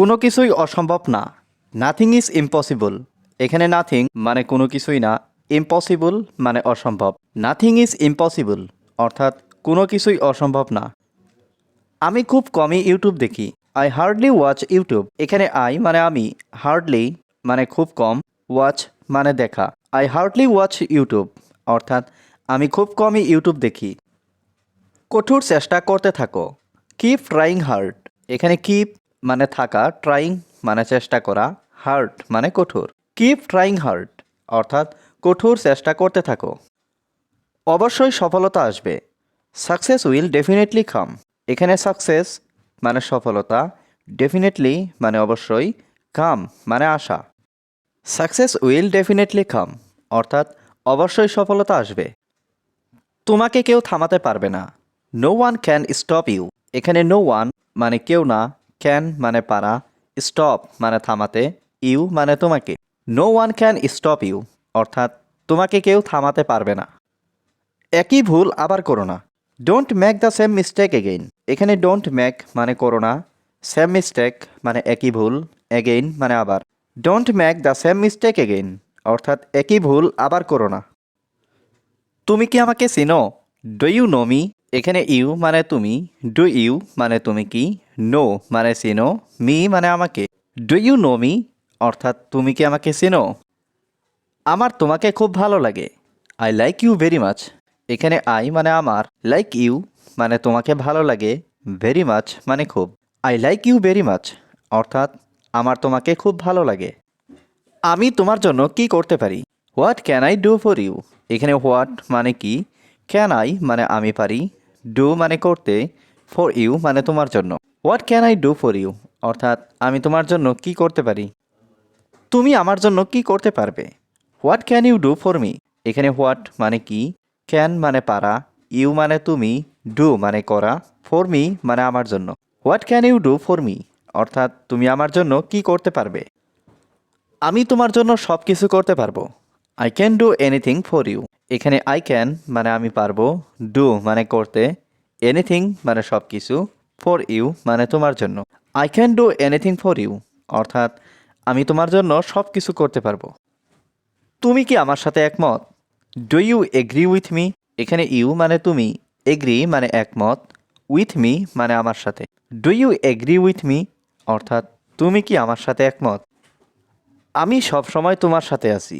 কোনো কিছুই অসম্ভব না। নাথিং ইজ ইম্পসিবল এখানে নাথিং মানে কোনো কিছুই না। ইম্পসিবল মানে অসম্ভব। নাথিং ইজ ইম্পসিবল অর্থাৎ কোনো কিছুই অসম্ভব না। আমি খুব কমই ইউটিউব দেখি। আই হার্ডলি ওয়াচ ইউটিউব এখানে আই মানে আমি হার্ডলি মানে খুব কম ওয়াচ মানে দেখা। আই হার্ডলি ওয়াচ ইউটিউব অর্থাৎ আমি খুব কমই ইউটিউব দেখি। কঠোর চেষ্টা করতে থাকো। কিপ ট্রাইং হার্ড এখানে কিপ মানে থাকা ট্রাইং মানে চেষ্টা করা হার্ড মানে কঠোর। কিপ ট্রাইং হার্ড অর্থাৎ কঠোর চেষ্টা করতে থাকো। অবশ্যই সফলতা আসবে। সাকসেস উইল ডেফিনেটলি কাম এখানে সাকসেস মানে সফলতা ডেফিনেটলি মানে অবশ্যই কাম মানে আশা। সাকসেস উইল ডেফিনেটলি কাম অর্থাৎ অবশ্যই সফলতা আসবে। তোমাকে কেউ থামাতে পারবে না। No one can stop you এখানে নো ওয়ান মানে কেউ না ক্যান মানে পারা স্টপ মানে থামাতে ইউ মানে তোমাকে। No one can stop you অর্থাৎ তোমাকে কেউ থামাতে পারবে না। একই ভুল আবার করো না। Don't make the same mistake again এখানে ডোন্ট মেক মানে করো না সেম মিস্টেক মানে একই ভুল এগেইন মানে আবার। Don't make the same mistake again অর্থাৎ একই ভুল আবার করো না। তুমি কি আমাকে চিনো? ডু ইউ নো মি এখানে ইউ মানে তুমি ডু ইউ মানে তুমি কি? নো মানে চিনো মি মানে আমাকে। ডু ইউ নো মি অর্থাৎ তুমি কি আমাকে চিনো? আমার তোমাকে খুব ভালো লাগে। I like you very much এখানে আই মানে আমার লাইক ইউ মানে তোমাকে ভালো লাগে ভেরি মাচ মানে খুব। I like you very much অর্থাৎ আমার তোমাকে খুব ভালো লাগে। আমি তোমার জন্য কি করতে পারি? What can I do for you এখানে হোয়াট মানে কি? ক্যান আই মানে আমি পারি। ডু মানে করতে। ফর ইউ মানে তোমার জন্য। What can I do for you অর্থাৎ, আমি তোমার জন্য কি করতে পারি? তুমি আমার জন্য কি করতে পারবে? What can you do for me এখানে হোয়াট মানে কি? ক্যান মানে পারা। ইউ মানে তুমি। ডু মানে করা। ফর মি মানে আমার জন্য। What can you do for me অর্থাৎ, তুমি আমার জন্য কি করতে পারবে? আমি তোমার জন্য সব কিছু করতে পারব। I can do anything for you এখানে আই ক্যান মানে আমি পারব। ডু মানে করতে। এনিথিং মানে সব কিছু ফর ইউ মানে তোমার জন্য। I can do anything for you অর্থাৎ আমি তোমার জন্য সব কিছু করতে পারব। তুমি কি আমার সাথে একমত? Do you agree with me এখানে ইউ মানে তুমি এগ্রি মানে একমত উইথ মি মানে আমার সাথে। Do you agree with me অর্থাৎ তুমি কি আমার সাথে একমত? আমি সব সময় তোমার সাথে আছি।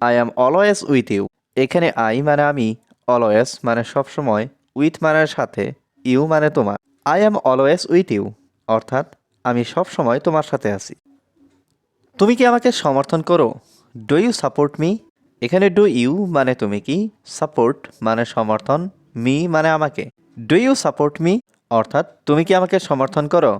I am always with you এখানে আই মানে আমি অলওয়েজ মানে সব সময় উইথ মানে সাথে ইউ মানে তোমার। I am always with you, অর্থাৎ আমি সব সময় তোমার সাথে আছি। তুমি কি আমাকে সমর্থন করো? Do you support me? এখানে ডু ইউ মানে তুমি কি? সাপোর্ট মানে সমর্থন, মি মানে আমাকে। Do you support me? অর্থাৎ তুমি কি আমাকে সমর্থন করো?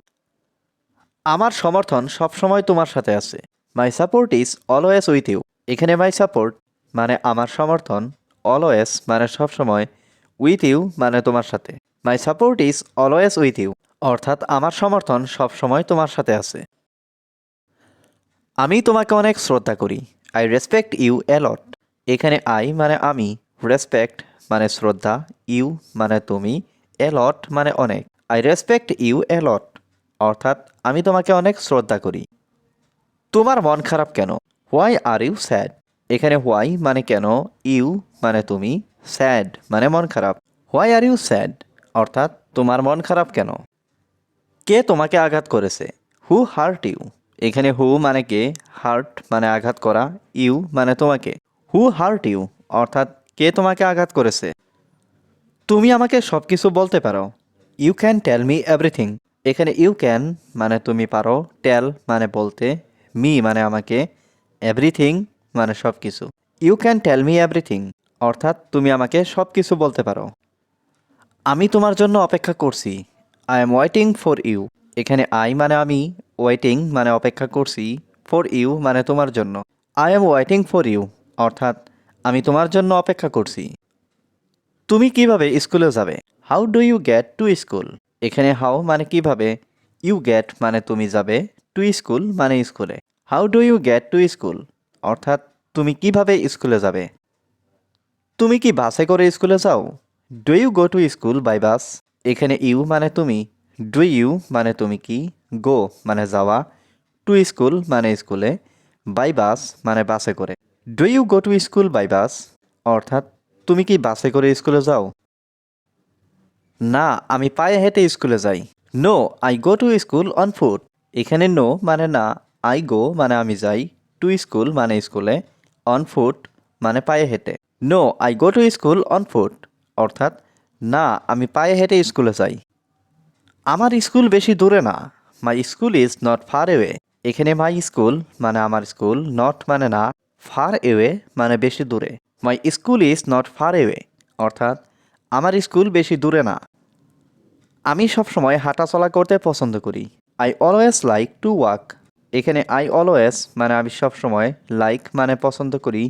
আমার সমর্থন সবসময় তোমার সাথে আছে। My support is always with you এখানে মাই সাপোর্ট মানে আমার সমর্থন অলওয়েজ মানে সবসময় উইথ ইউ মানে তোমার সাথে। My support is always with you অর্থাৎ আমার সমর্থন সবসময় তোমার সাথে আছে। আমি তোমাকে অনেক শ্রদ্ধা করি। I respect you a lot এখানে আই মানে আমি রেসপেক্ট মানে শ্রদ্ধা ইউ মানে তুমি অ্যালট মানে অনেক। আই রেসপেক্ট ইউ অ্যালট অর্থাৎ আমি তোমাকে অনেক শ্রদ্ধা করি। তোমার মন খারাপ কেন? হোয়াই আর ইউ স্যাড এখানে হোয়াই মানে কেন ইউ মানে তুমি স্যাড মানে মন খারাপ। হোয়াই আর ইউ স্যাড অর্থাৎ তোমার মন খারাপ কেন? কে তোমাকে আঘাত করেছে? হু হার্ট ইউ এখানে হু মানে কে? হার্ট মানে আঘাত করা ইউ মানে তোমাকে। হু হার্ট ইউ অর্থাৎ কে তোমাকে আঘাত করেছে? তুমি আমাকে সব কিছু বলতে পারো। You can tell me everything এখানে ইউ ক্যান মানে তুমি পারো টেল মানে বলতে মি মানে আমাকে এভরিথিং মানে সব কিছু you can tell me everything অর্থাৎ তুমি আমাকে সব কিছু বলতে পারো। আমি তোমার জন্য অপেক্ষা করছি। I am waiting for you এখানে আই মানে আমি ওয়েটিং মানে অপেক্ষা করছি। ফর ইউ মানে তোমার জন্য। I am waiting for you অর্থাৎ আমি তোমার জন্য অপেক্ষা করছি। তুমি কীভাবে স্কুলে যাবে? How do you get to school এখানে হাউ মানে কীভাবে? ইউ গেট মানে তুমি যাবে টু স্কুল মানে স্কুলে। How do you get to school অর্থাৎ তুমি কীভাবে স্কুলে যাবে? তুমি কি বাসে করে স্কুলে যাও? Do you go to school by bus এখানে ইউ মানে তুমি। ডু ইউ মানে তুমি কি? গো মানে যাওয়া। টু স্কুল মানে স্কুলে। বাই বাস মানে বাসে করে। Do you go to school by bus অর্থাৎ তুমি কি বাসে করে স্কুলে যাও? না, আমি পায়ে হেঁটে স্কুলে যাই। No I go to school on foot এখানে নো মানে না আই গো মানে আমি যাই। টু স্কুল মানে স্কুলে অন ফুট মানে পায়ে হেঁটে। No I go to school on foot অর্থাৎ, না, আমি পায়ে হেঁটে স্কুলে যাই। আমার স্কুল বেশি দূরে না my school is not far away এখানে মাই স্কুল মানে আমার স্কুল নট মানে না ফার এওয়ে মানে বেশি দূরে। My school is not far away অর্থাৎ, আমার স্কুল বেশি দূরে না। আমি সবসময় হাঁটাচলা করতে পছন্দ করি। I always like to walk এখানে আই অলওয়েস মানে আমি সবসময় লাইক মানে পছন্দ করি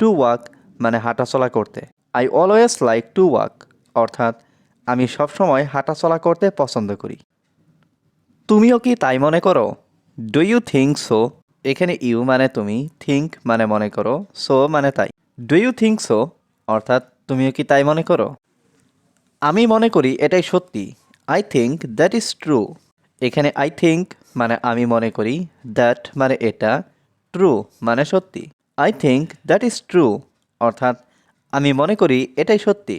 টু ওয়াক মানে হাঁটাচলা করতে। I always like to walk অর্থাৎ আমি সবসময় হাঁটাচলা করতে পছন্দ করি। তুমিও কি তাই মনে করো? ডু ইউ থিঙ্ক সো এখানে ইউ মানে তুমি থিঙ্ক মানে মনে করো সো মানে তাই। ডু ইউ থিঙ্ক সো অর্থাৎ তুমিও কি তাই মনে করো? আমি মনে করি এটাই সত্যি। I think that is true এখানে আই থিঙ্ক মানে আমি মনে করি দ্যাট মানে এটা ট্রু মানে সত্যি। I think that is true অর্থাৎ আমি মনে করি এটাই সত্যি।